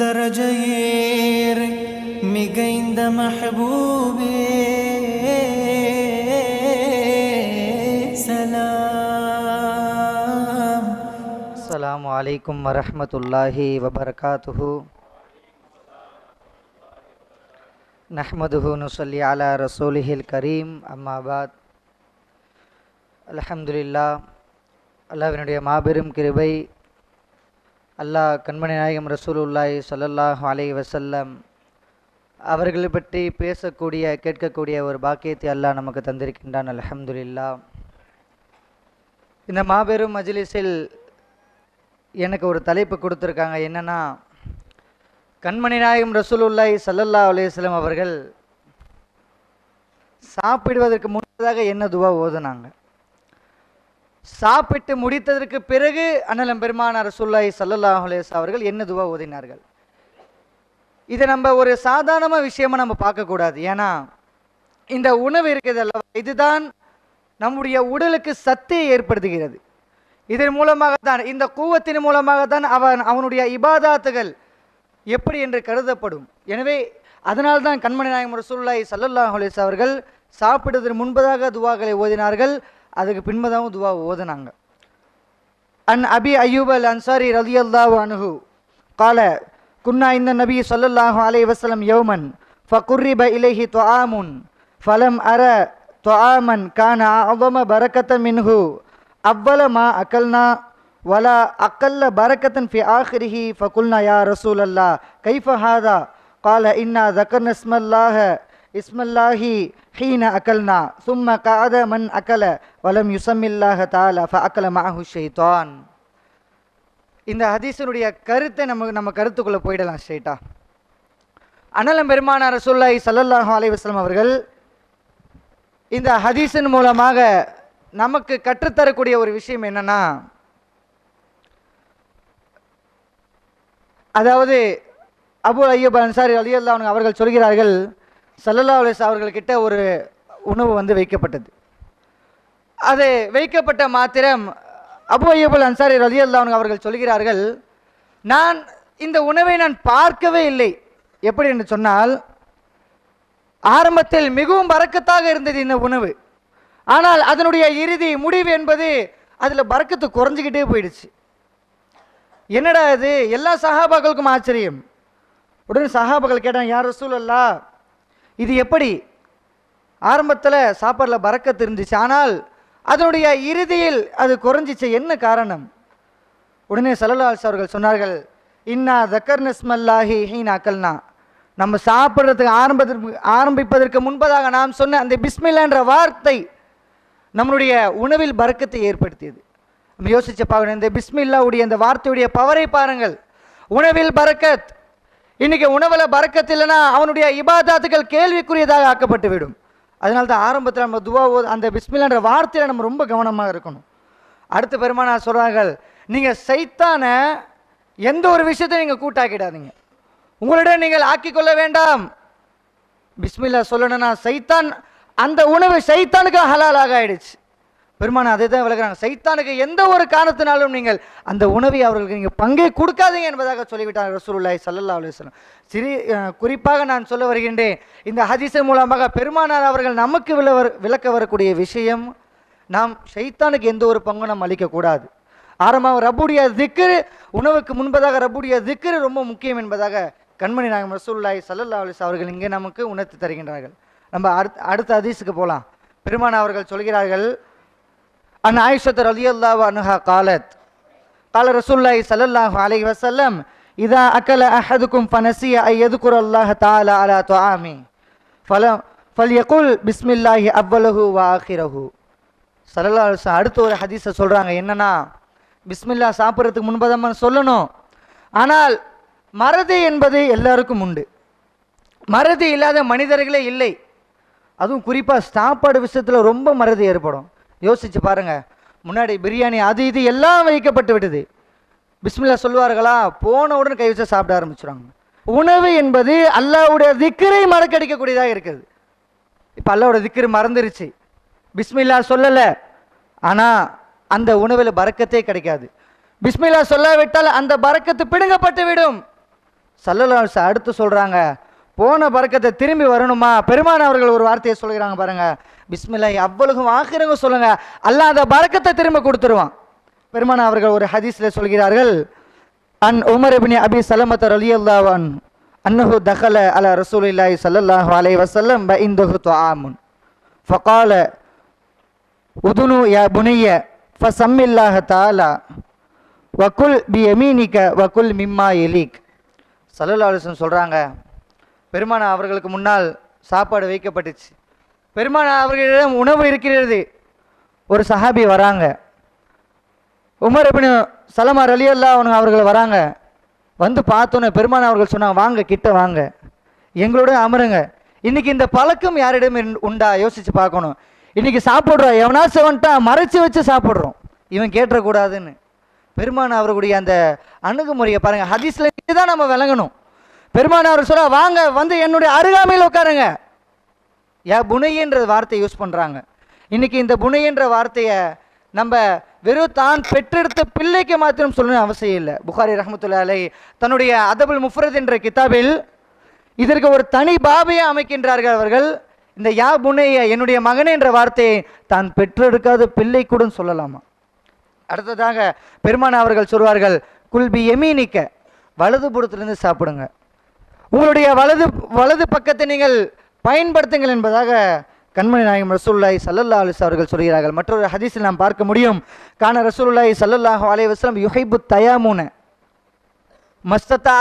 தரஜையேர் மிகைந்த மஹபூபே சலாம். அஸ்ஸலாமு வலைக்கும் வரமத்துல்லாஹி வபரகாத்துஹு. நஹமதுஹு நுசல்லி அலா ரசூலிஹில் கரீம் அம்மாபாத் அலஹம்துல்லா அல்லாவினுடைய மாபெரும் கிருபை அல்லாஹ் கண்மணி நாயகம் ரசூல் உல்லாய் சல்லல்லாஹ் அலைஹி வசல்லம் அவர்களை பற்றி பேசக்கூடிய கேட்கக்கூடிய ஒரு பாக்கியத்தை அல்லாஹ் நமக்கு தந்திருக்கின்றான். அல்ஹம்துலில்லா. இந்த மாபெரும் மஜ்லிஸில் எனக்கு ஒரு தலைப்பு கொடுத்துருக்காங்க. என்னன்னா கண்மணி நாயகம் ரசூல் உல்லாய் அலைஹி வஸல்லம் அவர்கள் சாப்பிடுவதற்கு முன்னதாக என்ன துவா ஓதுனாங்க? சாப்பிட்டு முடித்ததற்கு பிறகு அண்ணலம் பெருமானார் சுல்லாய் ஸல்லல்லாஹு அவர்கள் என்ன துவா ஓதினார்கள்? இதை நம்ம ஒரு சாதாரண விஷயமா நம்ம பார்க்கக்கூடாது. ஏன்னா இந்த உணவு இருக்குது அல்லவா இதுதான் நம்முடைய உடலுக்கு சத்தை ஏற்படுத்துகிறது. இதன் மூலமாக தான் இந்த கூவத்தின் மூலமாக தான் அவன் அவனுடைய இபாதாத்துகள் எப்படி என்று கருதப்படும். எனவே அதனால் தான் கண்மணி நாயகம் ரசூல்லாய் ஸல்லல்லாஹு அவர்கள் சாப்பிடுவதற்கு முன்பதாக துவாக்களை ஓதினார்கள். அதுக்கு பின்பதாகவும் துவா ஓதுனாங்க. அன் அபி அயூப் அல் அன்சாரி ரதி அல்லாஹ் அனுகு கால குன்னா இந்த நபி சொல்லல்லாஹு அலை வசலம் குர்ரி ப இலைஹி தொஆமுன் ஃபலம் அர தொஆமன் கான அவம பரக்கத்த மின்ஹு அவ்வளமா அக்கல்னா வலா அக்கல்ல பரக்கத்தன் ஃபி ஆஹிரிஹி ஃபகுல்னா யா ரசூல் அல்லா கைஃபஹாதா கால இன்னா தக்கர் நஸ்மல்லாஹ இஸ்மல்லாஹி ஹீன அக்கல்னா சும்ம காத மண் அக்கல வலம் யுசமில்லாஹ தால ஃப அக்கல மாஹு ஷெய்தான் இந்த ஹதீசனுடைய கருத்தை நம்ம நம்ம கருத்துக்குள்ளே போயிடலாம் ஸ்ட்ரெயிட்டா. அனலம் பெருமானார் ரசூல்லாய் சல்லல்லாஹு அலைவாஸ்லம் அவர்கள் இந்த ஹதீசன் மூலமாக நமக்கு கற்றுத்தரக்கூடிய ஒரு விஷயம் என்னன்னா அதாவது அபு ஐயப் அன்சாரி அலி அல்லாஹ் அவர்கள் சொல்கிறார்கள் சல்லல்லா அலிஸ் அவர்கள்கிட்ட ஒரு உணவு வந்து வைக்கப்பட்டது. அது வைக்கப்பட்ட மாத்திரம் அபு ஐயபுல் அன்சாரி ரலி அல்லாஹ் அவர்கள் சொல்கிறார்கள் நான் இந்த உணவை நான் பார்க்கவே இல்லை. எப்படி என்று சொன்னால் ஆரம்பத்தில் மிகவும் பறக்கத்தாக இருந்தது இந்த உணவு. ஆனால் அதனுடைய இறுதி முடிவு என்பது அதில் பறக்கத்து குறைஞ்சிக்கிட்டே போயிடுச்சு. என்னடா இது? எல்லா சஹாபாக்களுக்கும் ஆச்சரியம். உடனே சஹாபாக்கள் கேட்டான் யார் ரசூல் அல்லா இது எப்படி? ஆரம்பத்தில் சாப்பாடில் பறக்கத்து இருந்துச்சு. ஆனால் அதனுடைய இறுதியில் அது குறைஞ்சிச்சு. என்ன காரணம்? உடனே சலலாஸ் அவர்கள் சொன்னார்கள் இன்னா தக்கர் ஹீனா ஹீன் அக்கல்னா நம்ம சாப்பிட்றதுக்கு ஆரம்பத்திற்கு ஆரம்பிப்பதற்கு முன்பதாக நாம் சொன்ன அந்த பிஸ்மில்லான்ற வார்த்தை நம்மளுடைய உணவில் பறக்கத்தை ஏற்படுத்தியது. நம்ம யோசிச்சு பார்க்கணும். இந்த பிஸ்மில்லாவுடைய அந்த வார்த்தையுடைய பவரை பாருங்கள். உணவில் பறக்கத் இன்றைக்கி உணவில் பறக்கத்து இல்லைன்னா அவனுடைய இபாதாத்துகள் கேள்விக்குரியதாக ஆக்கப்பட்டு விடும். அதனால தான் ஆரம்பத்தில் நம்ம துவா ஓ அந்த பிஸ்மில்லான்ற வார்த்தையில் நம்ம ரொம்ப கவனமாக இருக்கணும். அடுத்த பெருமானார் சொல்கிறார்கள் நீங்கள் சைத்தான எந்த ஒரு விஷயத்தையும் நீங்கள் கூட்டாக்கிடாதீங்க. உங்களிடம் நீங்கள் ஆக்கிக்கொள்ள வேண்டாம். பிஸ்மில்லா சொல்லணும்னா சைத்தான் அந்த உணவு சைத்தானுக்கு ஹலாலாக ஆயிடுச்சு. பெருமான அதை தான் விளக்குறாங்க. சைத்தானுக்கு எந்த ஒரு காரணத்தினாலும் நீங்கள் அந்த உணவை அவர்களுக்கு நீங்கள் பங்கே கொடுக்காதீங்க என்பதாக சொல்லிவிட்டார் ரசூலுல்லாஹி சல்லல்லா அலுவலம் சிறி குறிப்பாக நான் சொல்ல வருகின்றேன் இந்த ஹதீசன் மூலமாக பெருமானார் அவர்கள் நமக்கு விளவர் விளக்க வரக்கூடிய விஷயம் நாம் ஷைத்தானுக்கு எந்த ஒரு பங்கும் நாம் அளிக்கக்கூடாது ஆரம்பமாக ரப்புடைய திக்ரு உணவுக்கு முன்பதாக ரப்புடைய திக்ரு ரொம்ப முக்கியம் என்பதாக கண்மணி நாயகம் ரசூல்லாய் சல்லல்லா அலைஹி அவர்கள் இங்கே நமக்கு உணர்த்தி தருகின்றார்கள். நம்ம அடுத்த அடுத்த ஹதீஸுக்கு போகலாம். பெருமான் அவர்கள் சொல்கிறார்கள் அன் ஆயிஷத் ரலி அல்லாஹ் அனுஹா காலத் கால ரசூல்லாய் சல்லாஹ் அலை வசல்லம் இதா அக்கல அஹதுக்கும் பனசிய ஐயதுக்குர் அல்லாஹ் தாலா அலா துவாமி ஃபலம் ஃபல் யகுல் பிஸ்மில்லாஹி அவ்வலஹு வாஹிரஹு சல்லா அடுத்த ஒரு ஹதீஸை சொல்கிறாங்க என்னன்னா பிஸ்மில்லா சாப்பிட்றதுக்கு முன்பதாக சொல்லணும். ஆனால் மறதி என்பது எல்லாருக்கும் உண்டு. மறதி இல்லாத மனிதர்களே இல்லை. அதுவும் குறிப்பாக சாப்பாடு விஷயத்தில் ரொம்ப மறதி ஏற்படும். யோசித்து பாருங்கள் முன்னாடி பிரியாணி அது இது எல்லாம் வைக்கப்பட்டு விட்டது. பிஸ்மில்லா சொல்லுவார்களா? போன உடனே கை வச்சு சாப்பிட ஆரம்பிச்சிடுவாங்க உணவு என்பது அல்லாவுடைய திக்கரை மறக்கடிக்கக்கூடியதாக இருக்குது இப்போ அல்லாவோட திக்ரு மறந்துருச்சு. பிஸ்மில்லா சொல்லலை. ஆனால் அந்த உணவில் பறக்கத்தே கிடைக்காது. பிஸ்மில்லா சொல்லாவிட்டால் அந்த பறக்கத்து பிடுங்கப்பட்டு விடும். சல்லல்லாஹு அடுத்து சொல்கிறாங்க போன பறக்கத்தை திரும்பி வரணுமா? பெருமான் அவர்கள் ஒரு வார்த்தையை சொல்கிறாங்க பாருங்கள் பிஸ்மில்லாஹி அவ்வளவு ஆகிறவங்க சொல்லுங்க. அல்லாஹ் அந்த பறக்கத்தை திரும்ப கொடுத்துருவான். பெருமான அவர்கள் ஒரு ஹதீஸ்ல சொல்கிறார்கள் அன் உமர் இப்னி அபி சலமத் அலி அன் அன்னஹு தஹல அல ரசூலில்லாஹி ஸல்லல்லாஹு அலை வசல்லம் ப இந்துஹு துஆமுன். ஃபகால உதுனு யா புனைய ஃபசம்மில்லாஹ தாலா வக்குல் பி எமீனிக்க வக்குல் மிம்மா எலீக் சல்லல்லா சொல்கிறாங்க பெருமானா அவர்களுக்கு முன்னால் சாப்பாடு வைக்கப்பட்டுச்சு. பெருமான் அவர்களிடம் உணவு இருக்கிறது. ஒரு சஹாபி வராங்க. உமர் இப்னு சலமா ரலியல்லா அவங்க அவர்கள் வராங்க. வந்து பார்த்தோன்னே பெருமான் அவர்கள் சொன்னாங்க வாங்க கிட்ட வாங்க. எங்களோட அமருங்க. இன்றைக்கி இந்த பழக்கம் யாரிடம் உண்டா? யோசித்து பார்க்கணும். இன்றைக்கி சாப்பிட்றோம் எவனாச்சும் வந்துட்டா மறைச்சு வச்சு சாப்பிட்றோம். இவன் கேட்டக்கூடாதுன்னு பெருமான் அவர்களுடைய அந்த அணுகுமுறையை பாருங்கள் ஹதீஸ்ல தான் நம்ம விளங்கணும். பெருமான் அவர் சொல்ல வாங்க வந்து என்னுடைய அருகாமையில் உட்காருங்க. யா புனையன்ற வார்த்தை யூஸ் பண்ணுறாங்க இன்றைக்கி இந்த புனையன்ற வார்த்தையை நம்ம வெறும் தான் பெற்றெடுத்த பிள்ளைக்கு மாத்திரம் சொல்லணும் அவசியம் இல்லை. புகாரி ரஹமத்துல்லா அலை தன்னுடைய அதபுல் முஃப்ரத் என்ற கிதாபில் இதற்கு ஒரு தனி பாபையை அமைக்கின்றார்கள் அவர்கள். இந்த யா புனைய என்னுடைய மகன் என்ற வார்த்தையை தான் பெற்றெடுக்காத பிள்ளை கூட சொல்லலாமா? அடுத்ததாக பெருமான அவர்கள் சொல்வார்கள் குல்பி எமீனிக்க வலது புறத்திலிருந்து சாப்பிடுங்க. உங்களுடைய வலது வலது பக்கத்தை நீங்கள் பயன்படுத்துங்கள் என்பதாக கண்மணி நாயகம் ரசூல்லாய் சல்லல்லா அலிஸ் அவர்கள் சொல்கிறார்கள். மற்றொரு ஹதீஸில் நாம் பார்க்க முடியும். கான ரசூல்லாய் ஸல்லல்லாஹு அலைஹி வஸல்லம் யுஹைபு தயாமுன. மஸ்தத்தா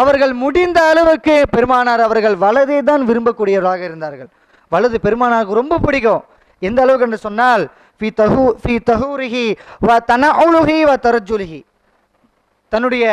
அவர்கள் முடிந்த அளவுக்கு பெருமானார் அவர்கள் வலதை தான் விரும்பக்கூடியவராக இருந்தார்கள். வலது பெருமானாருக்கு ரொம்ப பிடிக்கும். எந்த அளவுக்கு என்று சொன்னால் ஃபி தஹு ஃபி தஹூரிஹி வ தனஉலுஹி வ தரஜுலிஹி தன்னுடைய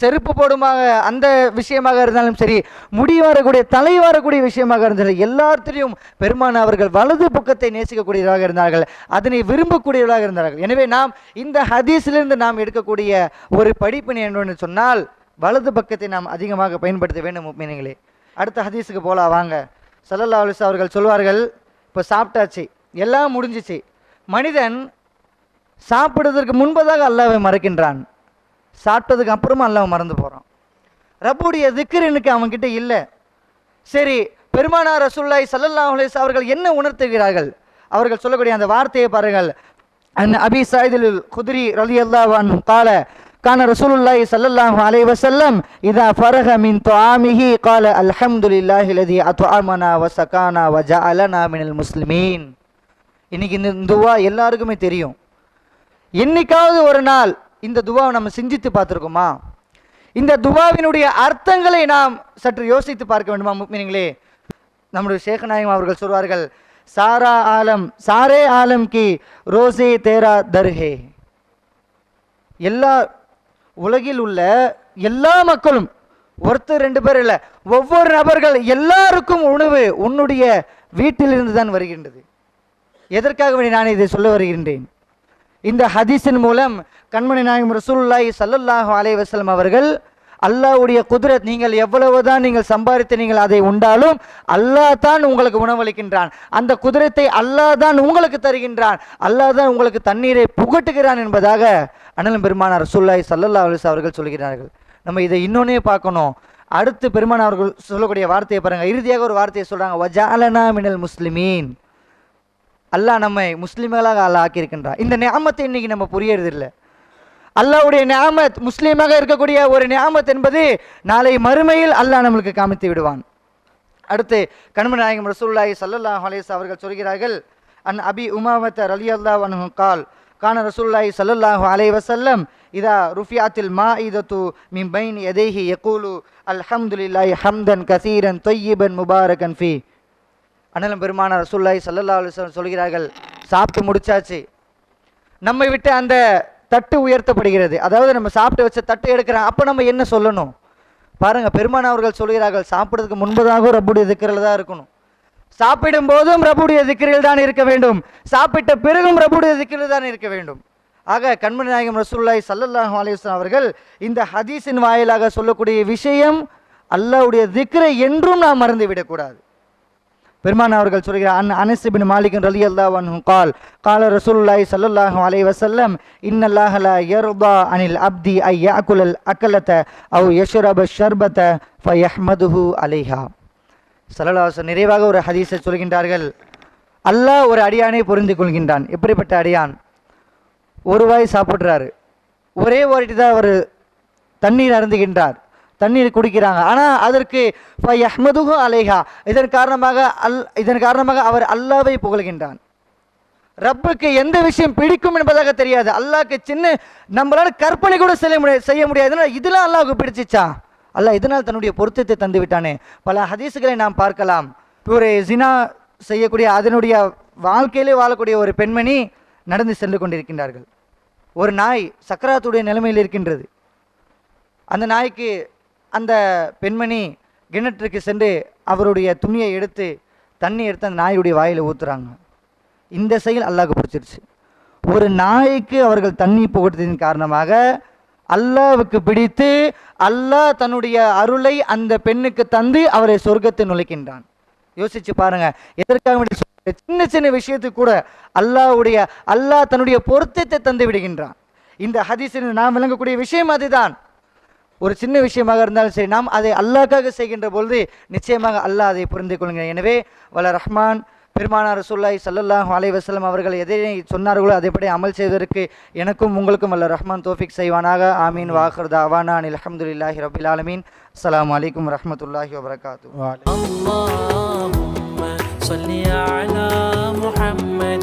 செருப்பு போடுமாக அந்த விஷயமாக இருந்தாலும் சரி முடி வரக்கூடிய தலை வரக்கூடிய விஷயமாக இருந்தாலும் எல்லாத்திலையும் பெருமான அவர்கள் வலது பக்கத்தை நேசிக்கக்கூடியவராக இருந்தார்கள் அதனை விரும்பக்கூடியவராக இருந்தார்கள். எனவே நாம் இந்த ஹதீஸிலிருந்து நாம் எடுக்கக்கூடிய ஒரு படிப்பினை என்னன்னு சொன்னால் வலது பக்கத்தை நாம் அதிகமாக பயன்படுத்த வேண்டும் மீனிங்களே அடுத்த ஹதீஸுக்கு போகலாம் வாங்க. சல்லல்லா அலிஸ் அவர்கள் சொல்வார்கள் இப்போ சாப்பிட்டாச்சு எல்லாம் முடிஞ்சிச்சு. மனிதன் சாப்பிடுவதற்கு முன்பதாக அல்லாவை மறக்கின்றான். சாப்பிட்டதுக்கு அப்புறமா அல்லாஹ் மறந்து போகிறான் ரப்புடைய திக்கர் எனக்கு அவன்கிட்ட இல்லை. சரி பெருமானா ரசூல்லாய் சல்லல்லாஹ்லேஸ் அவர்கள் என்ன உணர்த்துகிறார்கள்? அவர்கள் சொல்லக்கூடிய அந்த வார்த்தையை பாருங்கள். அன் அபி சாயிதில் குதிரி ரலி அல்லாவான் கால கான ரசூலுல்லாய் சல்லல்லாஹ் அலை வசல்லம் இதா ஃபரஹ மின் துஆமிஹி கால அல்ஹம்துலில்லாஹி லதி அத்ஆமனா வ சகானா வ ஜஅலனா மினல் முஸ்லிமீன். இன்னைக்கு இந்த துவா எல்லாருக்குமே தெரியும். என்னைக்காவது ஒரு நாள் இந்த துவாவை நம்ம சிந்தித்து பார்த்துருக்கோமா? இந்த துவாவினுடைய அர்த்தங்களை நாம் சற்று யோசித்து பார்க்க வேண்டுமா மீனிங்களே நம்முடைய சேகநாயகம் அவர்கள் சொல்வார்கள் சாரா ஆலம் சாரே ஆலம் கி ரோசே தேரா தர்ஹே. எல்லா உலகில் உள்ள எல்லா மக்களும் ஒருத்தர் ரெண்டு பேர் இல்லை ஒவ்வொரு நபர்கள் எல்லாருக்கும் உணவு உன்னுடைய வீட்டிலிருந்து தான் வருகின்றது. எதற்காக வேண்டி நான் இதை சொல்ல வருகின்றேன்? இந்த ஹதீஸின் மூலம் கண்மணி நாயகம் ரசூல்லாய் சல்லுல்லாஹு அலைஹி வஸல்லம் அவர்கள் அல்லாஹ்வுடைய குதிரத் நீங்கள் எவ்வளவுதான் நீங்கள் சம்பாதித்து நீங்கள் அதை உண்டாலும் அல்லாஹ் தான் உங்களுக்கு உணவளிக்கின்றான். அந்த குதிரத்தை அல்லாஹ் தான் உங்களுக்கு தருகின்றான். அல்லாஹ் தான் உங்களுக்கு தண்ணீரை புகட்டுகிறான் என்பதாக அனலும் பெருமானார் ரசூல்லாய் சல்லல்லா அலிஸ் அவர்கள் சொல்கிறார்கள். நம்ம இதை இன்னொன்னே பார்க்கணும். அடுத்து பெருமான் அவர்கள் சொல்லக்கூடிய வார்த்தையை பாருங்கள் இறுதியாக ஒரு வார்த்தையை சொல்கிறாங்க வஜாலனா மினல் முஸ்லிமீன். அல்லாஹ் நம்மை முஸ்லீம்களாக அல்லாஹ் ஆக்கியிருக்கின்றான். இந்த நியாமத்தை இன்னைக்கு நம்ம புரியறது இல்லை அல்லாவுடைய நியாமத் முஸ்லீமாக இருக்கக்கூடிய ஒரு நியாமத் என்பது நாளை மறுமையில் அல்லாஹ் நம்மளுக்கு காமித்து விடுவான். அடுத்து கண்மணி நாயகம் ரசூலுல்லாஹி சல்லல்லா ஹலேஸ் அவர்கள் சொல்கிறார்கள் அன் அபி உமாவத்தர் அலி அல்லா வனு கால் கான ரசூலுல்லாஹி சல்லல்லாஹு அலைஹி வசல்லம் இதா ருஃபியாத்தில் மா இதத்து மின் பைன் யதைஹி யகூலு அல்ஹம்துலில்லாஹி ஹம்தன் கசீரன் தொய்யிபன் முபாரகன் ஃபி. அண்ணலும் பெருமான ரசூல்லாய் சல்லல்லா அலுவலம் சொல்கிறார்கள் சாப்பிட்டு முடிச்சாச்சு. நம்மை விட்டு அந்த தட்டு உயர்த்தப்படுகிறது. அதாவது நம்ம சாப்பிட்டு வச்ச தட்டு எடுக்கிறோம் அப்போ நம்ம என்ன சொல்லணும்? பாருங்க பெருமான் அவர்கள் சொல்கிறார்கள் சாப்பிட்றதுக்கு முன்பதாகவும் ரப்புடைய திக்கரில் தான் இருக்கணும். சாப்பிடும் போதும் ரப்புடைய திக்கரில் தான் இருக்க வேண்டும். சாப்பிட்ட பிறகும் ரப்புடைய திக்கரில் தான் இருக்க வேண்டும். ஆக கண்மணி நாயகம் ரசூல்லாய் சல்லல்லாஹு அலிஸ்லாம் அவர்கள் இந்த ஹதீஸின் வாயிலாக சொல்லக்கூடிய விஷயம் அல்லாவுடைய திக்ரை என்றும் நாம் மறந்து விடக்கூடாது பெருமான் அவர்கள் சொல்கிறார் அன் அனஸ் பின் மாலிக் ரலி அல்லாஹன் கால் கால ரசூல்லாய் ஸல்லல்லாஹு அலை வசல்லம் இன்னல்லாஹல யர்பா அனில் அப்தி ஐ யாக்குலல் அக்கலத்த அவ் யஷ்ரப ஷர்பத ஃபயஹ்மதுஹு அலைஹா. சல்லல்லாஹு நிறைவாக ஒரு ஹதீஸை சொல்கின்றார்கள். அல்லாஹ் ஒரு அடியானை புரிந்து கொள்கின்றான். எப்படிப்பட்ட அடியான் ஒரு வாய் சாப்பிட்றாரு. ஒரே வாட்டி தான் அவர் தண்ணீர் அருந்துகின்றார். தண்ணீர் குடிக்கிறாங்க. ஆனால் அதற்கு அஹ்மதுகு அலேஹா. இதன் காரணமாக அல் இதன் காரணமாக அவர் அல்லாவை புகழ்கின்றான். ரப்புக்கு எந்த விஷயம் பிடிக்கும் என்பதாக தெரியாது. அல்லாஹ்க்கு சின்ன நம்மளால கற்பனை கூட செய்ய முடியாது செய்ய முடியாதுன்னா இதெல்லாம் அல்லாவுக்கு பிடிச்சிச்சா? அல்லாஹ் இதனால் தன்னுடைய பொருத்தத்தை தந்து விட்டானே. பல ஹதீஸுகளை நாம் பார்க்கலாம். ஒரு ஜினா செய்யக்கூடிய அதனுடைய வாழ்க்கையிலே வாழக்கூடிய ஒரு பெண்மணி நடந்து சென்று கொண்டிருக்கின்றார்கள். ஒரு நாய் சக்கராத்துடைய நிலைமையில் இருக்கின்றது. அந்த நாய்க்கு அந்த பெண்மணி கிணற்றுக்கு சென்று அவருடைய துணியை எடுத்து தண்ணி எடுத்து அந்த நாயுடைய வாயில் ஊற்றுறாங்க இந்த செயல் அல்லாவுக்கு பிடிச்சிருச்சு. ஒரு நாய்க்கு அவர்கள் தண்ணி புகட்டதின் காரணமாக அல்லாவுக்கு பிடித்து அல்லாஹ் தன்னுடைய அருளை அந்த பெண்ணுக்கு தந்து அவரை சொர்க்கத்தை நுழைக்கின்றான். யோசிச்சு பாருங்க. எதற்காக சின்ன சின்ன விஷயத்துக்கு கூட அல்லாஹ்வுடைய அல்லாஹ் தன்னுடைய பொருத்தத்தை தந்து விடுகின்றான். இந்த ஹதீஸில் நாம் விளங்கக்கூடிய விஷயம் அதுதான். ஒரு சின்ன விஷயமாக இருந்தாலும் சரி நாம் அதை அல்லாஹ்க்காக செய்கின்ற பொழுது நிச்சயமாக அல்லாஹ் அதை புரிந்து கொள்கிறான் எனவே வல ரஹ்மான் பெருமானார் ரசூல்லாய் ஸல்லல்லாஹு அலைஹி வஸல்லம் அவர்கள் எதை சொன்னார்களோ அதைப்படி அமல் செய்வதற்கு எனக்கும் உங்களுக்கும் வல்ல ரஹ்மான் தோஃபிக் செய்வானாக ஆமீன் வாஹர் தாவானா அனில் அல்ஹம்துலில்லாஹி ரபில் ஆலமீன் அஸ்ஸலாமு அலைக்கும் வரஹ்மத்துல்லாஹி வபரகாத்து اللهم صل على محمد الله